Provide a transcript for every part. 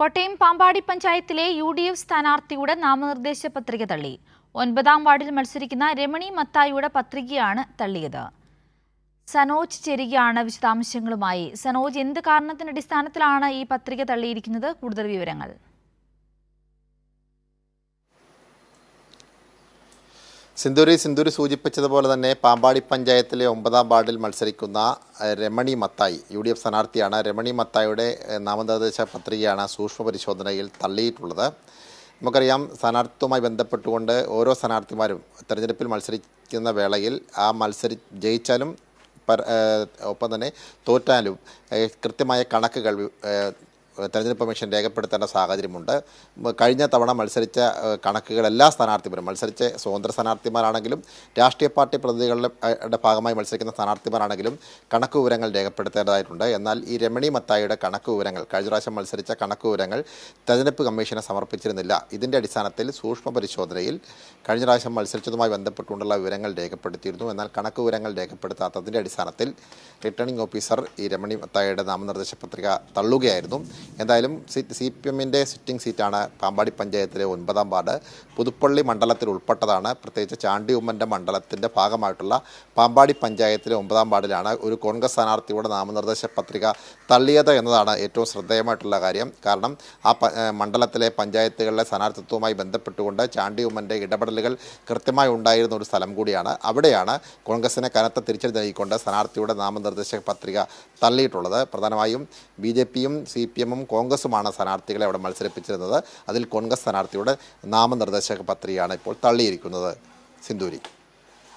കോട്ടയം പാമ്പാടി പഞ്ചായത്തിലെ U D F സ്ഥാനാർത്ഥിയുടെ നാമനിർദ്ദേശ പത്രിക തള്ളി. ഒൻപതാം വാർഡിൽ മത്സരിക്കുന്ന രമണി മത്തായിയുടെ പത്രികയാണ് തള്ളിയത്. സനോജ് ചെരികയാണ് വിശദാംശങ്ങളുമായി. സനോജ് എന്ത് കാരണത്തിന്റെ അടിസ്ഥാനത്തിലാണ് ഈ പത്രിക തള്ളിയിരിക്കുന്നത്? കൂടുതൽ വിവരങ്ങൾ. സിന്ദൂരി സിന്ദൂരി സൂചിപ്പിച്ചതുപോലെ തന്നെ പാമ്പാടി പഞ്ചായത്തിലെ ഒമ്പതാം വാർഡിൽ മത്സരിക്കുന്ന Ramani Mathai U D F സ്ഥാനാർത്ഥിയാണ്. രമണി മത്തായിയുടെ നാമനിർദ്ദേശ പത്രികയാണ് സൂക്ഷ്മ പരിശോധനയിൽ തള്ളിയിട്ടുള്ളത്. നമുക്കറിയാം സ്ഥാനാർത്ഥിത്വവുമായി ബന്ധപ്പെട്ടുകൊണ്ട് ഓരോ സ്ഥാനാർത്ഥിമാരും തെരഞ്ഞെടുപ്പിൽ മത്സരിക്കുന്ന വേളയിൽ ആ മത്സരി ജയിച്ചാലും ഒപ്പം തന്നെ തോറ്റാലും കൃത്യമായ കണക്കുകൾ തെരഞ്ഞെടുപ്പ് കമ്മീഷൻ രേഖപ്പെടുത്തേണ്ട സാഹചര്യമുണ്ട്. കഴിഞ്ഞ തവണ മത്സരിച്ച കണക്കുകൾ എല്ലാ സ്ഥാനാർത്ഥിമാരും മത്സരിച്ച സ്വതന്ത്ര സ്ഥാനാർത്ഥിമാരാണെങ്കിലും രാഷ്ട്രീയ പാർട്ടി പ്രതിനിധികളുടെ ഭാഗമായി മത്സരിക്കുന്ന സ്ഥാനാർത്ഥിമാരാണെങ്കിലും കണക്ക് വിവരങ്ങൾ രേഖപ്പെടുത്തേണ്ടതായിട്ടുണ്ട്. എന്നാൽ ഈ രമണി മത്തായിയുടെ കണക്ക് വിവരങ്ങൾ കഴിഞ്ഞ പ്രാവശ്യം മത്സരിച്ച കണക്ക് വിവരങ്ങൾ തെരഞ്ഞെടുപ്പ് കമ്മീഷനെ സമർപ്പിച്ചിരുന്നില്ല. ഇതിന്റെ അടിസ്ഥാനത്തിൽ സൂക്ഷ്മ പരിശോധനയിൽ കഴിഞ്ഞ പ്രാവശ്യം മത്സരിച്ചതുമായി ബന്ധപ്പെട്ടുകൊണ്ടുള്ള വിവരങ്ങൾ രേഖപ്പെടുത്തിയിരുന്നു. എന്നാൽ കണക്ക് വിവരങ്ങൾ രേഖപ്പെടുത്താത്തതിന്റെ അടിസ്ഥാനത്തിൽ റിട്ടേണിംഗ് ഓഫീസർ ഈ രമണി മത്തായിയുടെ നാമനിർദ്ദേശ പത്രിക തള്ളുകയായിരുന്നു. എന്തായാലും സി പി എമ്മിന്റെ സിറ്റിംഗ് സീറ്റാണ് പാമ്പാടി പഞ്ചായത്തിലെ ഒൻപതാം വാർഡ്. പുതുപ്പള്ളി മണ്ഡലത്തിൽ ഉൾപ്പെട്ടതാണ്. പ്രത്യേകിച്ച് ചാണ്ടി ഉമ്മന്റെ മണ്ഡലത്തിന്റെ ഭാഗമായിട്ടുള്ള പാമ്പാടി പഞ്ചായത്തിലെ ഒമ്പതാം വാർഡിലാണ് ഒരു കോൺഗ്രസ് സ്ഥാനാർത്ഥിയുടെ നാമനിർദ്ദേശ പത്രിക തള്ളിയത് എന്നതാണ് ഏറ്റവും ശ്രദ്ധേയമായിട്ടുള്ള കാര്യം. കാരണം ആ മണ്ഡലത്തിലെ പഞ്ചായത്തുകളിലെ സ്ഥാനാർത്ഥിത്വവുമായി ബന്ധപ്പെട്ടുകൊണ്ട് ചാണ്ടി ഉമ്മന്റെ ഇടപെടലുകൾ കൃത്യമായി ഉണ്ടായിരുന്ന ഒരു സ്ഥലം കൂടിയാണ്. അവിടെയാണ് കോൺഗ്രസിനെ കനത്ത തിരിച്ചടി നൽകിക്കൊണ്ട് സ്ഥാനാർത്ഥിയുടെ നാമനിർദ്ദേശ പത്രിക തള്ളിയിട്ടുള്ളത്. പ്രധാനമായും ബി ജെ പിയും സി പി എമ്മും കോൺഗ്രസുമാണ് സ്ഥാനാർത്ഥികളെ അവിടെ മത്സരിപ്പിച്ചിരുന്നത്. അതിൽ കോൺഗ്രസ് സ്ഥാനാർത്ഥിയുടെ നാമനിർദ്ദേശ പത്രികയാണ് ഇപ്പോൾ തള്ളിയിരിക്കുന്നത്. സിന്ദൂരി.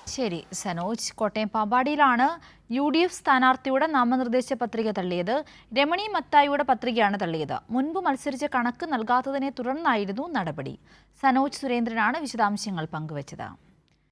ശരി. സനോജ് കോട്ടയം പാമ്പാടിയിലാണ് യു ഡി എഫ് സ്ഥാനാർത്ഥിയുടെ നാമനിർദ്ദേശ പത്രിക തള്ളിയത്. രമണി മത്തായിയുടെ പത്രികയാണ് തള്ളിയത്. മുൻപ് മത്സരിച്ച കണക്ക് നൽകാത്തതിനെ തുടർന്നായിരുന്നു നടപടി. സനോജ് സുരേന്ദ്രനാണ് വിശദാംശങ്ങൾ പങ്കുവച്ചത്.